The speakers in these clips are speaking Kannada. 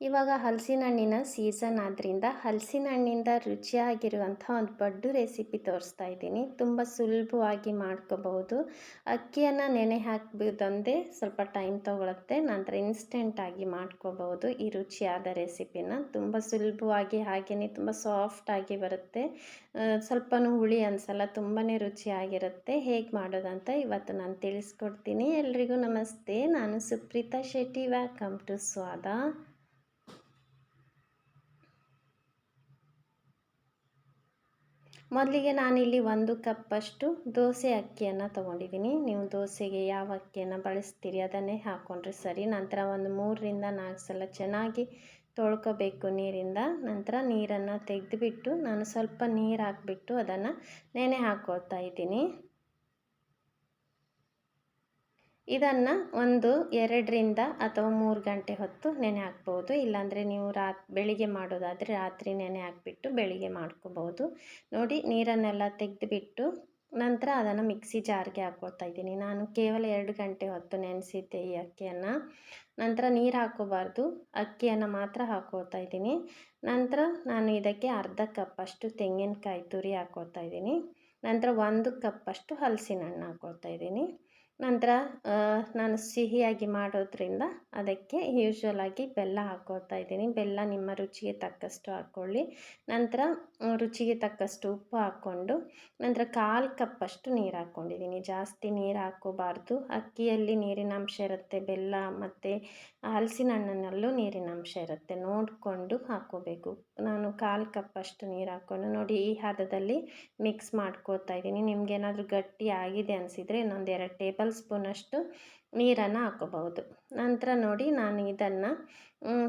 ಇವಾಗ ಹಲಸಿನ ಹಣ್ಣಿನ ಸೀಸನ್ ಆದ್ದರಿಂದ ಹಲಸಿನ ಹಣ್ಣಿಂದ ರುಚಿಯಾಗಿರುವಂಥ ಒಂದು ಬಡ್ಡು ರೆಸಿಪಿ ತೋರಿಸ್ತಾ ಇದ್ದೀನಿ. ತುಂಬ ಸುಲಭವಾಗಿ ಮಾಡ್ಕೋಬಹುದು. ಅಕ್ಕಿಯನ್ನು ನೆನೆ ಹಾಕ್ಬೋದಂದೇ ಸ್ವಲ್ಪ ಟೈಮ್ ತೊಗೊಳುತ್ತೆ. ನಂತರ ಇನ್ಸ್ಟೆಂಟಾಗಿ ಮಾಡ್ಕೋಬಹುದು ಈ ರುಚಿಯಾದ ರೆಸಿಪಿನ ತುಂಬ ಸುಲಭವಾಗಿ ಹಾಗೆಯೇ ತುಂಬ ಸಾಫ್ಟಾಗಿ ಬರುತ್ತೆ. ಸ್ವಲ್ಪನೂ ಹುಳಿ ಅನಿಸಲ್ಲ ತುಂಬಾ ರುಚಿಯಾಗಿರುತ್ತೆ. ಹೇಗೆ ಮಾಡೋದಂತ ಇವತ್ತು ನಾನು ತಿಳಿಸ್ಕೊಡ್ತೀನಿ. ಎಲ್ರಿಗೂ ನಮಸ್ತೆ. ನಾನು ಸುಪ್ರೀತಾ ಶೆಟ್ಟಿ. ವೆಲ್ಕಮ್ ಟು ಸ್ವಾದ ಮೊದಲಿಗೆ ನಾನಿಲ್ಲಿ ಒಂದು ಕಪ್ಪಷ್ಟು ದೋಸೆ ಅಕ್ಕಿಯನ್ನು ತೊಗೊಂಡಿದ್ದೀನಿ. ನೀವು ದೋಸೆಗೆ ಯಾವ ಅಕ್ಕಿಯನ್ನು ಬಳಸ್ತೀರಿ ಅದನ್ನೇ ಹಾಕ್ಕೊಂಡ್ರೆ ಸರಿ. ನಂತರ ಒಂದು ಮೂರರಿಂದ ನಾಲ್ಕು ಸಲ ಚೆನ್ನಾಗಿ ತೊಳ್ಕೊಬೇಕು ನೀರಿಂದ. ನಂತರ ನೀರನ್ನು ತೆಗೆದುಬಿಟ್ಟು ನಾನು ಸ್ವಲ್ಪ ನೀರು ಹಾಕ್ಬಿಟ್ಟು ಅದನ್ನು ನೆನೆ ಹಾಕ್ಕೊಳ್ತಾ ಇದ್ದೀನಿ. ಇದನ್ನು ಒಂದು ಎರಡರಿಂದ ಅಥವಾ ಮೂರು ಗಂಟೆ ಹೊತ್ತು ನೆನೆ ಹಾಕ್ಬೋದು. ಇಲ್ಲಾಂದರೆ ನೀವು ರಾ, ಬೆಳಿಗ್ಗೆ ಮಾಡೋದಾದರೆ ರಾತ್ರಿ ನೆನೆ ಹಾಕ್ಬಿಟ್ಟು ಬೆಳಿಗ್ಗೆ ಮಾಡ್ಕೋಬೋದು. ನೋಡಿ, ನೀರನ್ನೆಲ್ಲ ತೆಗೆದುಬಿಟ್ಟು ನಂತರ ಅದನ್ನು ಮಿಕ್ಸಿ ಜಾರ್ಗೆ ಹಾಕ್ಕೊಳ್ತಾ ಇದ್ದೀನಿ. ನಾನು ಕೇವಲ ಎರಡು ಗಂಟೆ ಹೊತ್ತು ನೆನೆಸಿದ್ದೆ ಈ ಅಕ್ಕಿಯನ್ನು. ನಂತರ ನೀರು ಹಾಕೋಬಾರ್ದು. ಅಕ್ಕಿಯನ್ನು ಮಾತ್ರ ಹಾಕ್ಕೊಳ್ತಾ ಇದ್ದೀನಿ. ನಂತರ ನಾನು ಇದಕ್ಕೆ ಅರ್ಧ ಕಪ್ಪಷ್ಟು ತೆಂಗಿನಕಾಯಿ ತುರಿ ಹಾಕ್ಕೊಳ್ತಾ ಇದ್ದೀನಿ. ನಂತರ ಒಂದು ಕಪ್ಪಷ್ಟು ಹಲಸಿನ ಹಣ್ಣು ಹಾಕ್ಕೊಳ್ತಾ ಇದ್ದೀನಿ. ನಂತರ ನಾನು ಸಿಹಿಯಾಗಿ ಮಾಡೋದ್ರಿಂದ ಅದಕ್ಕೆ ಯೂಶ್ವಲಾಗಿ ಬೆಲ್ಲ ಹಾಕೋತಾ ಇದ್ದೀನಿ. ಬೆಲ್ಲ ನಿಮ್ಮ ರುಚಿಗೆ ತಕ್ಕಷ್ಟು ಹಾಕ್ಕೊಳ್ಳಿ. ನಂತರ ರುಚಿಗೆ ತಕ್ಕಷ್ಟು ಉಪ್ಪು ಹಾಕ್ಕೊಂಡು, ನಂತರ ಕಾಲು ಕಪ್ಪಷ್ಟು ನೀರು ಹಾಕ್ಕೊಂಡಿದ್ದೀನಿ. ಜಾಸ್ತಿ ನೀರು ಹಾಕ್ಕೋಬಾರ್ದು. ಅಕ್ಕಿಯಲ್ಲಿ ನೀರಿನ ಅಂಶ ಇರುತ್ತೆ. ಬೆಲ್ಲ ಮತ್ತು ಹಲಸಿನ ಹಣ್ಣಿನಲ್ಲೂ ನೀರಿನ ಅಂಶ ಇರುತ್ತೆ. ನೋಡಿಕೊಂಡು ಹಾಕ್ಕೋಬೇಕು. ನಾನು ಕಾಲು ಕಪ್ಪಷ್ಟು ನೀರು ಹಾಕ್ಕೊಂಡು, ನೋಡಿ ಈ ಹದದಲ್ಲಿ ಮಿಕ್ಸ್ ಮಾಡ್ಕೋತಾ ಇದ್ದೀನಿ. ನಿಮ್ಗೇನಾದರೂ ಗಟ್ಟಿ ಆಗಿದೆ ಅನಿಸಿದರೆ ಇನ್ನೊಂದು ಎರಡು ಟೇಬಲ್ ಸ್ಪೂನಷ್ಟು ನೀರನ್ನು ಹಾಕೋಬಹುದು. ನಂತರ ನೋಡಿ ನಾನು ಇದನ್ನು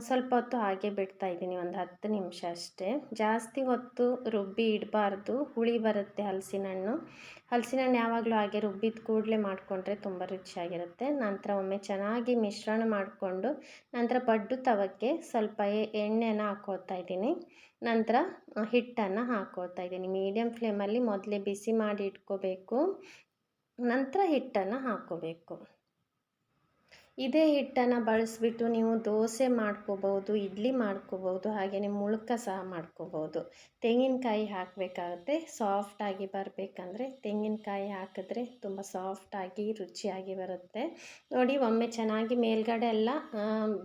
ಸ್ವಲ್ಪ ಹೊತ್ತು ಹಾಗೆ ಬಿಡ್ತಾ ಇದ್ದೀನಿ, ಒಂದು ಹತ್ತು ನಿಮಿಷ ಅಷ್ಟೇ. ಜಾಸ್ತಿ ಹೊತ್ತು ರುಬ್ಬಿ ಇಡಬಾರ್ದು. ಹುಳಿ ಬರುತ್ತೆ ಹಲಸಿನ ಹಣ್ಣು ಹಲಸಿನ ಹಣ್ಣು ಯಾವಾಗಲೂ ಹಾಗೆ ರುಬ್ಬಿದ ಕೂಡಲೇ ಮಾಡಿಕೊಂಡ್ರೆ ತುಂಬ ರುಚಿಯಾಗಿರುತ್ತೆ. ನಂತರ ಒಮ್ಮೆ ಚೆನ್ನಾಗಿ ಮಿಶ್ರಣ ಮಾಡಿಕೊಂಡು, ನಂತರ ಬಡ್ಡು ತವಕ್ಕೆ ಸ್ವಲ್ಪ ಎಣ್ಣೆನ ಹಾಕೋತಾ ಇದ್ದೀನಿ. ನಂತರ, ಹಿಟ್ಟನ್ನು ಹಾಕೋತಾ ಇದ್ದೀನಿ. ಮೀಡಿಯಮ್ ಫ್ಲೇಮಲ್ಲಿ ಮೊದಲೇ ಬಿಸಿ ಮಾಡಿ ಇಟ್ಕೋಬೇಕು. ನಂತರ ಹಿಟ್ಟನ್ನು ಹಾಕ್ಕೋಬೇಕು. ಇದೇ ಹಿಟ್ಟನ್ನು ಬಳಸಿಬಿಟ್ಟು ನೀವು ದೋಸೆ ಮಾಡ್ಕೋಬೋದು, ಇಡ್ಲಿ ಮಾಡ್ಕೋಬೋದು ಹಾಗೆಯೇ ಮುಳುಕ ಸಹ ಮಾಡ್ಕೋಬೋದು. ತೆಂಗಿನಕಾಯಿ ಹಾಕಬೇಕಾಗುತ್ತೆ ಸಾಫ್ಟಾಗಿ ಬರಬೇಕಂದ್ರೆ ತೆಂಗಿನಕಾಯಿ ಹಾಕಿದ್ರೆ ತುಂಬ ಸಾಫ್ಟಾಗಿ ರುಚಿಯಾಗಿ ಬರುತ್ತೆ. ನೋಡಿ, ಒಮ್ಮೆ ಚೆನ್ನಾಗಿ ಮೇಲ್ಗಡೆ ಎಲ್ಲ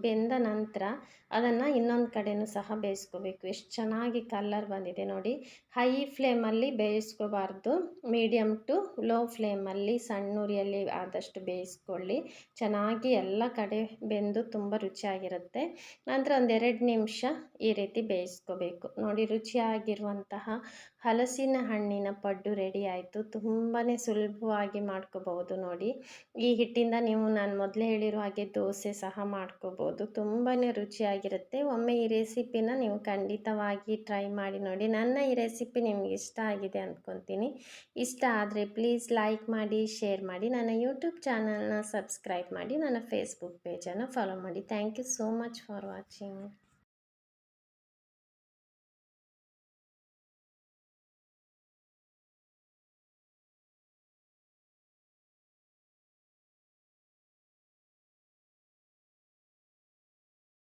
ಬೆಂದ ನಂತರ ಅದನ್ನು ಇನ್ನೊಂದು ಕಡೆಯೂ ಸಹ ಬೇಯಿಸ್ಕೋಬೇಕು. ಎಷ್ಟು ಚೆನ್ನಾಗಿ ಕಲ್ಲರ್ ಬಂದಿದೆ ನೋಡಿ. ಹೈ ಫ್ಲೇಮಲ್ಲಿ ಬೇಯಿಸ್ಕೋಬಾರ್ದು. ಮೀಡಿಯಮ್ ಟು ಲೋ ಫ್ಲೇಮಲ್ಲಿ ಸಣ್ಣ ಉರಿಯಲ್ಲಿ ಆದಷ್ಟು ಬೇಯಿಸ್ಕೊಳ್ಳಿ. ಚೆನ್ನಾಗಿ ಎಲ್ಲ ಕಡೆ ಬೆಂದು ತುಂಬ ರುಚಿಯಾಗಿರುತ್ತೆ. ನಂತರ ಒಂದೆರಡು ನಿಮಿಷ ಈ ರೀತಿ ಬೇಯಿಸ್ಕೋಬೇಕು. ನೋಡಿ, ರುಚಿಯಾಗಿರುವಂತಹ ಹಲಸಿನ ಹಣ್ಣಿನ ಪಡ್ಡು ರೆಡಿ ಆಯಿತು. ತುಂಬಾ ಸುಲಭವಾಗಿ ಮಾಡ್ಕೋಬಹುದು ನೋಡಿ. ಈ ಹಿಟ್ಟಿಂದ ನೀವು ನಾನು ಮೊದಲೇ ಹೇಳಿರೋ ಹಾಗೆ ದೋಸೆ ಸಹ ಮಾಡ್ಕೋಬೋದು. ತುಂಬಾ ರುಚಿಯಾಗಿರುತ್ತೆ. ಒಮ್ಮೆ ಈ ರೆಸಿಪಿನ ನೀವು ಖಂಡಿತವಾಗಿ ಟ್ರೈ ಮಾಡಿ ನೋಡಿ. ನನ್ನ ಈ ರೆಸಿಪಿ ನಿಮ್ಗೆ ಇಷ್ಟ ಆಗಿದೆ ಅಂದ್ಕೊತೀನಿ ಇಷ್ಟ ಆದರೆ ಪ್ಲೀಸ್ ಲೈಕ್ ಮಾಡಿ, ಶೇರ್ ಮಾಡಿ. ನನ್ನ ಯೂಟ್ಯೂಬ್ ಚಾನಲ್ನ ಸಬ್ಸ್ಕ್ರೈಬ್ ಮಾಡಿ. ನನ್ನ ಫೇಸ್ಬುಕ್ ಪೇಜನ್ನು ಫಾಲೋ ಮಾಡಿ thank you so much for watching